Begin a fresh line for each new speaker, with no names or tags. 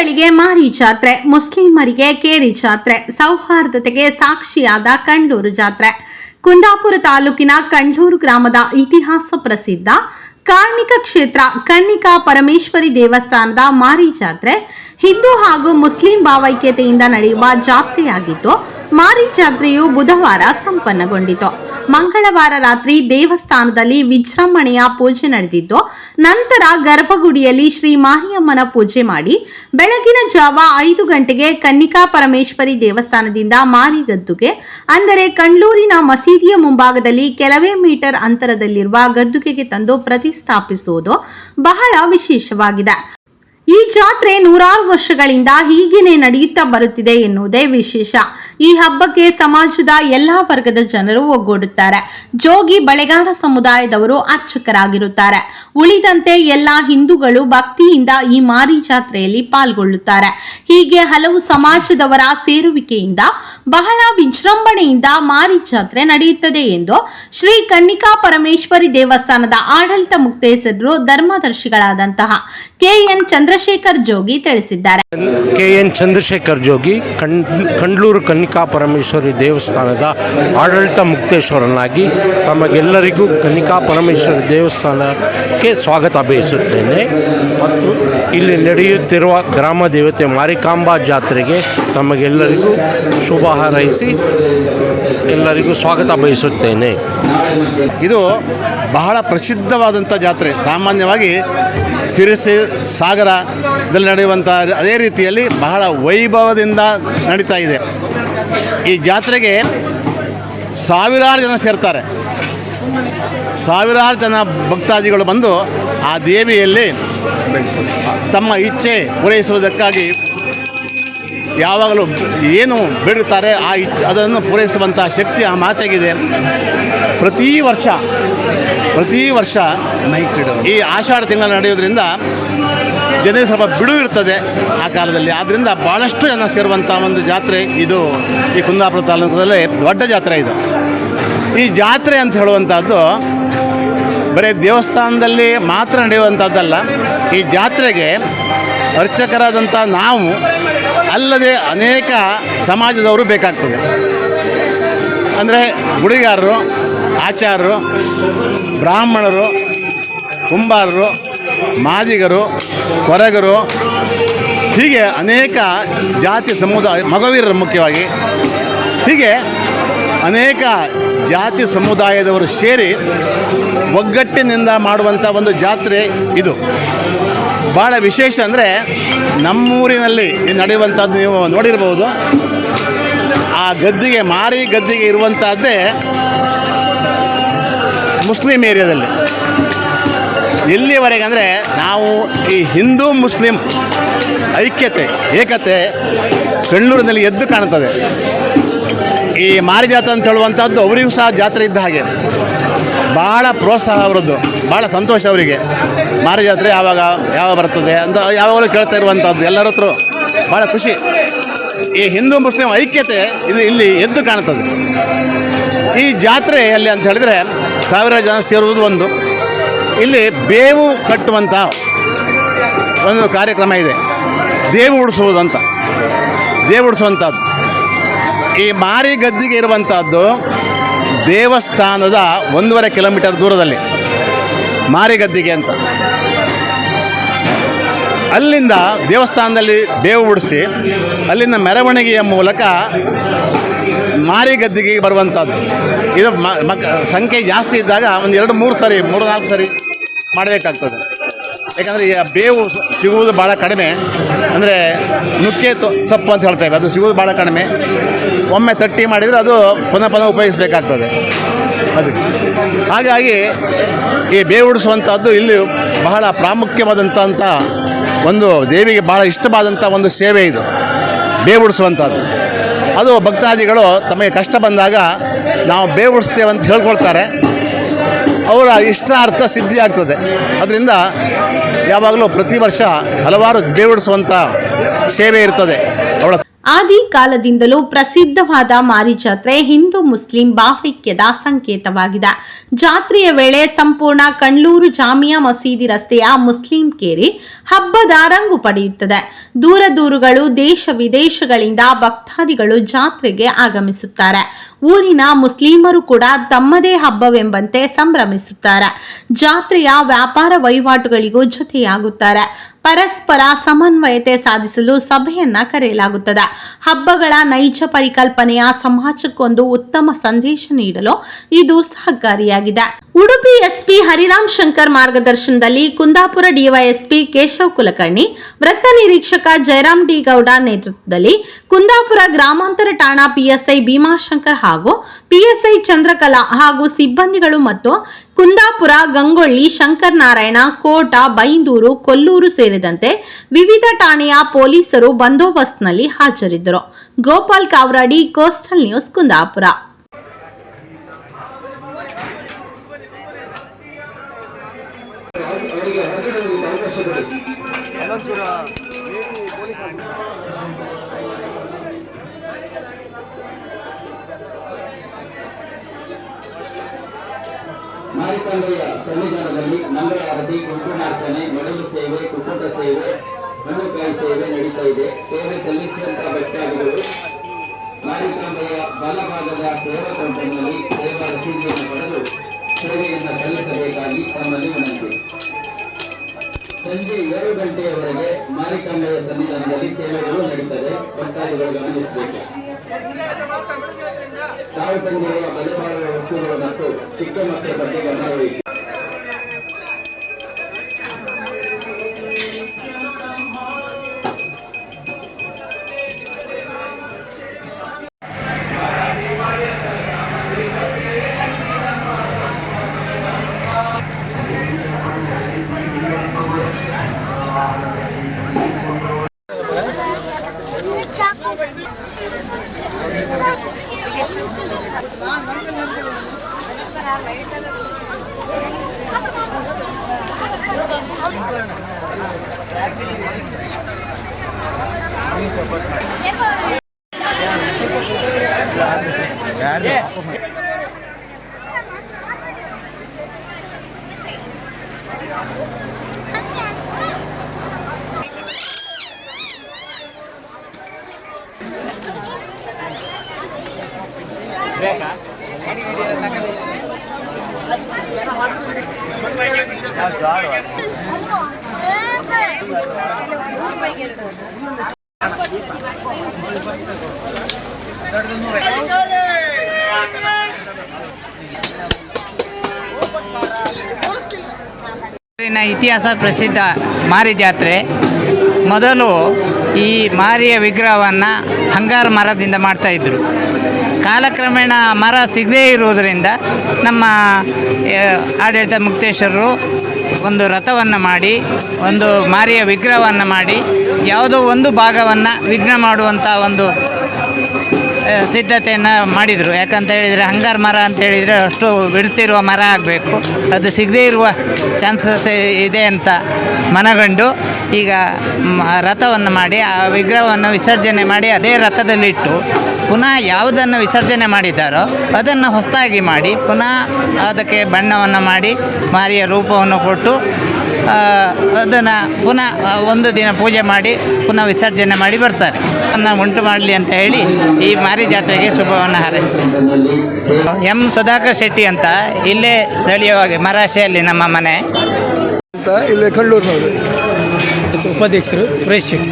ಹಿಂದೂಗಳಿಗೆ ಮಾರಿ ಜಾತ್ರೆ, ಮುಸ್ಲಿಮರಿಗೆ ಕೇರಿ ಜಾತ್ರೆ, ಸೌಹಾರ್ದತೆಗೆ ಸಾಕ್ಷಿಯಾದ ಕಂಡೂರು ಜಾತ್ರೆ. ಕುಂದಾಪುರ ತಾಲೂಕಿನ ಕಂಡೂರು ಗ್ರಾಮದ ಇತಿಹಾಸ ಪ್ರಸಿದ್ಧ ಕಾರ್ಣಿಕ ಕ್ಷೇತ್ರ ಕನ್ನಿಕಾ ಪರಮೇಶ್ವರಿ ದೇವಸ್ಥಾನದ ಮಾರಿ ಜಾತ್ರೆ. ಹಿಂದೂ ಹಾಗೂ ಮುಸ್ಲಿಂ ಭಾವೈಕ್ಯತೆಯಿಂದ ನಡೆಯುವ ಜಾತ್ರೆಯಾಗಿದ್ದು ಮಾರಿ ಜಾತ್ರೆಯು ಬುಧವಾರ ಸಂಪನ್ನಗೊಂಡಿತು. ಮಂಗಳವಾರ ರಾತ್ರಿ ದೇವಸ್ಥಾನದಲ್ಲಿ ವಿಜೃಂಭಣೆಯ ಪೂಜೆ ನಡೆದಿದ್ದು ನಂತರ ಗರ್ಭಗುಡಿಯಲ್ಲಿ ಶ್ರೀ ಮಾರಿಯಮ್ಮನ ಪೂಜೆ ಮಾಡಿ ಬೆಳಗಿನ ಜಾವ ಐದು ಗಂಟೆಗೆ ಕನ್ನಿಕಾ ಪರಮೇಶ್ವರಿ ದೇವಸ್ಥಾನದಿಂದ ಮಾರಿಗದ್ದುಗೆ, ಅಂದರೆ ಕಂಡ್ಲೂರಿನ ಮಸೀದಿಯ ಮುಂಭಾಗದಲ್ಲಿ ಕೆಲವೇ ಮೀಟರ್ ಅಂತರದಲ್ಲಿರುವ ಗದ್ದುಗೆಗೆ ತಂದು ಪ್ರತಿಷ್ಠಾಪಿಸುವುದು ಬಹಳ ವಿಶೇಷವಾಗಿದೆ. ಈ ಜಾತ್ರೆ ನೂರಾರು ವರ್ಷಗಳಿಂದ ಹೀಗೇನೆ ನಡೆಯುತ್ತಾ ಬರುತ್ತಿದೆ ಎನ್ನುವುದೇ ವಿಶೇಷ. ಈ ಹಬ್ಬಕ್ಕೆ ಸಮಾಜದ ಎಲ್ಲಾ ವರ್ಗದ ಜನರು ಒಗ್ಗೂಡುತ್ತಾರೆ. ಜೋಗಿ ಬಳೆಗಾರ ಸಮುದಾಯದವರು ಅರ್ಚಕರಾಗಿರುತ್ತಾರೆ. ಉಳಿದಂತೆ ಎಲ್ಲಾ ಹಿಂದೂಗಳು ಭಕ್ತಿಯಿಂದ ಈ ಮಾರಿ ಜಾತ್ರೆಯಲ್ಲಿ ಪಾಲ್ಗೊಳ್ಳುತ್ತಾರೆ. ಹೀಗೆ ಹಲವು ಸಮಾಜದವರ ಸೇರುವಿಕೆಯಿಂದ, ಬಹಳ ವಿಜೃಂಭಣೆಯಿಂದ ಮಾರಿ ಜಾತ್ರೆ ನಡೆಯುತ್ತದೆ ಎಂದು ಶ್ರೀ ಕನ್ನಿಕಾ ಪರಮೇಶ್ವರಿ ದೇವಸ್ಥಾನದ ಆಡಳಿತ ಮುಕ್ತೇಸರು ಧರ್ಮದರ್ಶಿಗಳಾದಂತಹ ಕೆಎನ್ ಚಂದ್ರಶೇಖರ್ ಜೋಗಿ ತಿಳಿಸಿದ್ದಾರೆ.
ಕೆಎನ್ ಚಂದ್ರಶೇಖರ್ ಜೋಗಿ ಕಣ್, ಕಂಡ್ಲೂರು ಕನ್ನಿಕಾ ಪರಮೇಶ್ವರಿ ದೇವಸ್ಥಾನದ ಆಡಳಿತ ಮುಕ್ತೇಶ್ವರನಾಗಿ ತಮಗೆಲ್ಲರಿಗೂ ಕನ್ನಿಕಾ ಪರಮೇಶ್ವರಿ ದೇವಸ್ಥಾನಕ್ಕೆ ಸ್ವಾಗತ ಬಯಸುತ್ತೇನೆ ಮತ್ತು ಇಲ್ಲಿ ನಡೆಯುತ್ತಿರುವ ಗ್ರಾಮ ದೇವತೆ ಮಾರಿಕಾಂಬಾ ಜಾತ್ರೆಗೆ ತಮಗೆಲ್ಲರಿಗೂ ಶುಭ ಹಾರೈಸಿ ಎಲ್ಲರಿಗೂ ಸ್ವಾಗತ ಬಯಸುತ್ತೇನೆ.
ಇದು ಬಹಳ ಪ್ರಸಿದ್ಧವಾದಂಥ ಜಾತ್ರೆ. ಸಾಮಾನ್ಯವಾಗಿ ಸಿರಿಸಿ ಸಾಗರದಲ್ಲಿ ನಡೆಯುವಂಥ ಅದೇ ರೀತಿಯಲ್ಲಿ ಬಹಳ ವೈಭವದಿಂದ ನಡೀತಾ ಇದೆ. ಈ ಜಾತ್ರೆಗೆ ಸಾವಿರಾರು ಜನ ಸೇರ್ತಾರೆ. ಸಾವಿರಾರು ಜನ ಭಕ್ತಾದಿಗಳು ಬಂದು ಆ ದೇವಿಯಲ್ಲಿ ತಮ್ಮ ಇಚ್ಛೆ ಪೂರೈಸುವುದಕ್ಕಾಗಿ ಯಾವಾಗಲೂ ಏನು ಬಿಡುತ್ತಾರೆ ಆ ಇಚ್ಛೆ ಅದನ್ನು ಪೂರೈಸುವಂಥ ಶಕ್ತಿ ಆ ಮಾತಾಗಿದೆ. ಪ್ರತಿ ವರ್ಷ ಪ್ರತಿ ವರ್ಷ ಈ ಆಷಾಢ ತಿಂಗಳು ನಡೆಯೋದ್ರಿಂದ ಜನರಿಗೆ ಸ್ವಲ್ಪ ಬಿಡು ಇರ್ತದೆ ಆ ಕಾಲದಲ್ಲಿ. ಆದ್ದರಿಂದ ಭಾಳಷ್ಟು ಜನ ಸೇರುವಂಥ ಒಂದು ಜಾತ್ರೆ ಇದು ಈ ಕುಂದಾಪುರ ತಾಲೂಕದಲ್ಲಿ ದೊಡ್ಡ ಜಾತ್ರೆ ಇದು. ಈ ಜಾತ್ರೆ ಅಂತ ಹೇಳುವಂಥದ್ದು ಬರೀ ದೇವಸ್ಥಾನದಲ್ಲಿ ಮಾತ್ರ ನಡೆಯುವಂಥದ್ದಲ್ಲ. ಈ ಜಾತ್ರೆಗೆ ಅರ್ಚಕರಾದಂಥ ನಾವು ಅಲ್ಲದೆ ಅನೇಕ ಸಮಾಜದವರು ಬೇಕಾಗ್ತದೆ. ಅಂದರೆ ಗುಡಿಗಾರರು, ಆಚಾರ್ಯರು, ಬ್ರಾಹ್ಮಣರು, ಕುಂಬಾರರು, ಮಾದಿಗರು, ಕೊರಗರು, ಹೀಗೆ ಅನೇಕ ಜಾತಿ ಸಮುದಾಯ ಮಗವೀರರು ಮುಖ್ಯವಾಗಿ ಹೀಗೆ ಅನೇಕ ಜಾತಿ ಸಮುದಾಯದವರು ಸೇರಿ ಒಗ್ಗಟ್ಟಿನಿಂದ ಮಾಡುವಂಥ ಒಂದು ಜಾತ್ರೆ ಇದು. ಭಾಳ ವಿಶೇಷ ಅಂದರೆ ನಮ್ಮೂರಿನಲ್ಲಿ ನಡೆಯುವಂಥದ್ದು ನೀವು ನೋಡಿರ್ಬೋದು. ಆ ಗದ್ದಿಗೆ ಮಾರಿ ಗದ್ದಿಗೆ ಇರುವಂಥದ್ದೇ ಮುಸ್ಲಿಂ ಏರಿಯಾದಲ್ಲಿ. ಎಲ್ಲಿವರೆಗೆ ಅಂದರೆ ನಾವು ಈ ಹಿಂದೂ ಮುಸ್ಲಿಂ ಐಕ್ಯತೆ, ಏಕತೆ ಬೆಂಗಳೂರಿನಲ್ಲಿ ಎದ್ದು ಕಾಣುತ್ತದೆ. ಈ ಮಾರಿ ಜಾತ್ರೆ ಅಂತ ಹೇಳುವಂಥದ್ದು ಅವರಿಗೂ ಸಹ ಜಾತ್ರೆ ಇದ್ದ ಹಾಗೆ. ಭಾಳ ಪ್ರೋತ್ಸಾಹ ಅವರದ್ದು. ಭಾಳ ಸಂತೋಷ ಅವರಿಗೆ. ಮಾರಿಜಾತ್ರೆ ಯಾವಾಗ ಯಾವಾಗ ಬರ್ತದೆ ಅಂತ ಯಾವಾಗಲೂ ಕೇಳ್ತಾ ಇರುವಂಥದ್ದು ಎಲ್ಲರ ಹತ್ರ. ಭಾಳ ಖುಷಿ. ಈ ಹಿಂದೂ ಮುಸ್ಲಿಂ ಐಕ್ಯತೆ ಇದು ಇಲ್ಲಿ ಎದ್ದು ಕಾಣ್ತದೆ. ಈ ಜಾತ್ರೆಯಲ್ಲಿ ಅಂತ ಹೇಳಿದರೆ ಸಾವಿರ ಜನ ಸೇರುವುದು ಒಂದು. ಇಲ್ಲಿ ಬೇವು ಕಟ್ಟುವಂಥ ಒಂದು ಕಾರ್ಯಕ್ರಮ ಇದೆ. ದೇವು ಉಡಿಸುವುದಂತ. ದೇವು ಉಡಿಸುವಂಥದ್ದು ಈ ಮಾರಿ ಗದ್ದಿಗೆ ಇರುವಂಥದ್ದು ದೇವಸ್ಥಾನದ ಒಂದೂವರೆ ಕಿಲೋಮೀಟರ್ ದೂರದಲ್ಲಿ ಮಾರಿಗದ್ದಿಗೆ ಅಂತ. ಅಲ್ಲಿಂದ ದೇವಸ್ಥಾನದಲ್ಲಿ ಬೇವು ಉಡಿಸಿ ಅಲ್ಲಿಂದ ಮೆರವಣಿಗೆಯ ಮೂಲಕ ಮಾರಿಗದ್ದಿಗೆ ಬರುವಂಥದ್ದು ಇದು ಮಕ್, ಸಂಖ್ಯೆ ಜಾಸ್ತಿ ಇದ್ದಾಗ ಒಂದು ಎರಡು ಮೂರು ಸರಿ, ಮೂರು ನಾಲ್ಕು ಸರಿ ಮಾಡಬೇಕಾಗ್ತದೆ. ಯಾಕಂದರೆ ಈ ಬೇವು ಸಿಗುವುದು ಭಾಳ ಕಡಿಮೆ. ಅಂದರೆ ನುಕ್ಕೆ ಸೊಪ್ಪು ಅಂತ ಹೇಳ್ತೇವೆ ಅದು ಸಿಗುವುದು ಭಾಳ ಕಡಿಮೆ. ಒಮ್ಮೆ ತಟ್ಟಿ ಮಾಡಿದರೆ ಅದು ಪುನಃ ಪುನಃ ಉಪಯೋಗಿಸಬೇಕಾಗ್ತದೆ. ಅದಕ್ಕೆ ಹಾಗಾಗಿ ಈ ಬೇವು ಉಡಿಸುವಂಥದ್ದು ಇಲ್ಲಿ ಬಹಳ ಪ್ರಾಮುಖ್ಯವಾದಂಥ ಒಂದು ದೇವಿಗೆ ಬಹಳ ಇಷ್ಟವಾದಂಥ ಒಂದು ಸೇವೆ ಇದು. ಬೇವು ಉಡಿಸುವಂಥದ್ದು. ಅದು ಭಕ್ತಾದಿಗಳು ತಮಗೆ ಕಷ್ಟ ಬಂದಾಗ ನಾವು ಬೇವು ಉಡಿಸ್ತೇವೆ ಅಂತ ಹೇಳ್ಕೊಳ್ತಾರೆ. ಅವರ ಇಷ್ಟಾರ್ಥ ಸಿದ್ಧಿ ಆಗ್ತದೆ ಅದರಿಂದ ಯಾವಾಗಲೂ ಪ್ರತಿ ವರ್ಷ ಹಲವಾರು ಬೇವುಡಿಸುವಂಥ ಸೇವೆ ಇರ್ತದೆ. ಅವಳ
ಆದಿ ಕಾಲದಿಂದಲೂ ಪ್ರಸಿದ್ಧವಾದ ಮಾರಿ ಜಾತ್ರೆ ಹಿಂದೂ ಮುಸ್ಲಿಂ ಭಾವೈಕ್ಯದ ಸಂಕೇತವಾಗಿದೆ. ಜಾತ್ರೆಯ ವೇಳೆ ಸಂಪೂರ್ಣ ಕಣ್ಲೂರು ಜಾಮಿಯಾ ಮಸೀದಿ ರಸ್ತೆಯ ಮುಸ್ಲಿಂ ಕೇರಿ ಹಬ್ಬದ ರಂಗು ಪಡೆಯುತ್ತದೆ. ದೂರ ದೂರುಗಳು ದೇಶ ವಿದೇಶಗಳಿಂದ ಭಕ್ತಾದಿಗಳು ಜಾತ್ರೆಗೆ ಆಗಮಿಸುತ್ತಾರೆ. ಊರಿನ ಮುಸ್ಲಿಮರು ಕೂಡ ತಮ್ಮದೇ ಹಬ್ಬವೆಂಬಂತೆ ಸಂಭ್ರಮಿಸುತ್ತಾರೆ. ಜಾತ್ರೆಯ ವ್ಯಾಪಾರ ವಹಿವಾಟುಗಳಿಗೂ ಜೊತೆಯಾಗುತ್ತಾರೆ. ಪರಸ್ಪರ ಸಮನ್ವಯತೆ ಸಾಧಿಸಲು ಸಭೆಯನ್ನ ಕರೆಯಲಾಗುತ್ತದೆ. ಹಬ್ಬಗಳ ನೈಜ ಪರಿಕಲ್ಪನೆಯ ಸಮಾಜಕ್ಕೊಂದು ಉತ್ತಮ ಸಂದೇಶ ನೀಡಲು ಇದು ಸಹಕಾರಿಯಾಗಿದೆ. ಉಡುಪಿ ಎಸ್ಪಿ ಹರಿರಾಮ್ ಶಂಕರ್ ಮಾರ್ಗದರ್ಶನದಲ್ಲಿ ಕುಂದಾಪುರ ಡಿವೈಎಸ್ಪಿ ಕೇಶವ್ ಕುಲಕರ್ಣಿ, ವೃತ್ತ ನಿರೀಕ್ಷಕ ಜಯರಾಮ್ ಡಿ ಗೌಡ ನೇತೃತ್ವದಲ್ಲಿ ಕುಂದಾಪುರ ಗ್ರಾಮಾಂತರ ಠಾಣಾ ಪಿಎಸ್ಐ ಭೀಮಾಶಂಕರ್ ಹಾಗೂ ಪಿಎಸ್ಐ ಚಂದ್ರಕಲಾ ಹಾಗೂ ಸಿಬ್ಬಂದಿಗಳು ಮತ್ತು ಕುಂದಾಪುರ, ಗಂಗೊಳ್ಳಿ ಶಂಕರ್ ನಾರಾಯಣ ಕೋಟ, ಬೈಂದೂರು, ಕೊಲ್ಲೂರು ಸೇರಿದಂತೆ ವಿವಿಧ ಠಾಣೆಯ ಪೊಲೀಸರು ಬಂದೋಬಸ್ತ್ನಲ್ಲಿ ಹಾಜರಿದ್ದರು. Gopal Kavradi, coastal news, Kundapura.
ಮಾರಿಕಂಬೆಯ ಸನ್ನಿಧಾನದಲ್ಲಿ ಮಂಗಳಾರತಿ, ಕುಂಕುಮಾರ್ಚನೆ ಮಡಲು ಸೇವೆ ಕುಟುಂಬ ಸೇವೆ ಹಣ್ಣುಕಾಯಿ ಸೇವೆ ನಡೀತಾ ಇದೆ. ಸೇವೆ ಸಲ್ಲಿಸಿದಂತಹ ಭಕ್ತಾದಿಗಳು ಮಾರಿಕಾಂಬೆಯ ಬಲಭಾಗದ ಸೇವಾ ಕೌಂಟರ್ನಲ್ಲಿ ಸೇವಾ ರಸೀದಿಯನ್ನು ಪಡೆದು ಸೇವೆಯನ್ನು ಸಲ್ಲಿಸಬೇಕಾಗಿ ತಮ್ಮಲ್ಲಿ ವಿನಂತಿ ಸಂಜೆ ಏಳು ಗಂಟೆಯವರೆಗೆ ಮಾರಿಕಾಂಬೆಯ ಸನ್ನಿಧಾನದಲ್ಲಿ ಸೇವೆಗಳು ನಡೀತದೆ ಭಕ್ತಾದಿಗಳು ಗಮನಿಸಬೇಕು. ತಾವು ತಂದಿರುವ ಬಲಭಾಗದ ವಸ್ತುಗಳು ಮತ್ತು ಚಿಕ್ಕ ಮಕ್ಕಳ ಬಗ್ಗೆ ಗಮನವಹಿಸಿ
ಊರಿನ ಇತಿಹಾಸ ಪ್ರಸಿದ್ಧ ಮಾರಿ ಜಾತ್ರೆ. ಮೊದಲು ಈ ಮಾರಿಯ ವಿಗ್ರಹವನ್ನು ಹಂಗಾರ ಮರದಿಂದ ಮಾಡ್ತಾಯಿದ್ರು ಕಾಲಕ್ರಮೇಣ ಮರ ಸಿಗದೇ ಇರುವುದರಿಂದ ನಮ್ಮ ಆಡಳಿತ ಮುಕ್ತೇಶ್ವರರು ಒಂದು ರಥವನ್ನು ಮಾಡಿ, ಒಂದು ಮಾರಿಯ ವಿಗ್ರಹವನ್ನು ಮಾಡಿ, ಯಾವುದೋ ಒಂದು ಭಾಗವನ್ನು ವಿಘ್ನ ಮಾಡುವಂಥ ಒಂದು ಸಿದ್ಧತೆಯನ್ನು ಮಾಡಿದರು. ಯಾಕಂತ ಹೇಳಿದರೆ ಹಂಗಾರ ಮರ ಅಂತ ಹೇಳಿದರೆ ಅಷ್ಟು ಬಿಡ್ತಿರುವ ಮರ ಆಗಬೇಕು. ಅದು ಸಿಗದೇ ಇರುವ ಚಾನ್ಸಸ್ ಇದೆ ಅಂತ ಮನಗಂಡು ಈಗ ರಥವನ್ನು ಮಾಡಿ, ಆ ವಿಗ್ರಹವನ್ನು ವಿಸರ್ಜನೆ ಮಾಡಿ ಅದೇ ರಥದಲ್ಲಿಟ್ಟು ಪುನಃ ಯಾವುದನ್ನು ವಿಸರ್ಜನೆ ಮಾಡಿದ್ದಾರೋ ಅದನ್ನು ಹೊಸದಾಗಿ ಮಾಡಿ ಪುನಃ ಅದಕ್ಕೆ ಬಣ್ಣವನ್ನು ಮಾಡಿ ಮಾರಿಯ ರೂಪವನ್ನು ಕೊಟ್ಟು ಅದನ್ನು ಪುನಃ ಒಂದು ದಿನ ಪೂಜೆ ಮಾಡಿ ಪುನಃ ವಿಸರ್ಜನೆ ಮಾಡಿ ಬರ್ತಾರೆ. ಅದನ್ನು ಉಂಟು ಮಾಡಲಿ ಅಂತ ಹೇಳಿ ಈ ಮಾರಿ ಜಾತ್ರೆಗೆ ಶುಭವನ್ನು ಹಾರೈಸ್ತೇನೆ. ಎಂ ಸುಧಾಕರ್ ಶೆಟ್ಟಿ ಅಂತ ಇಲ್ಲೇ ಸ್ಥಳೀಯವಾಗಿ ಮರಾಶೆಯಲ್ಲಿ ನಮ್ಮ ಮನೆ.
ಅಂತ ಇಲ್ಲಿ ಕಳ್ಳೂರಿನವರು.
ಉಪಾಧ್ಯಕ್ಷರು ಸುರೇಶ್ ಶೆಟ್ಟಿ.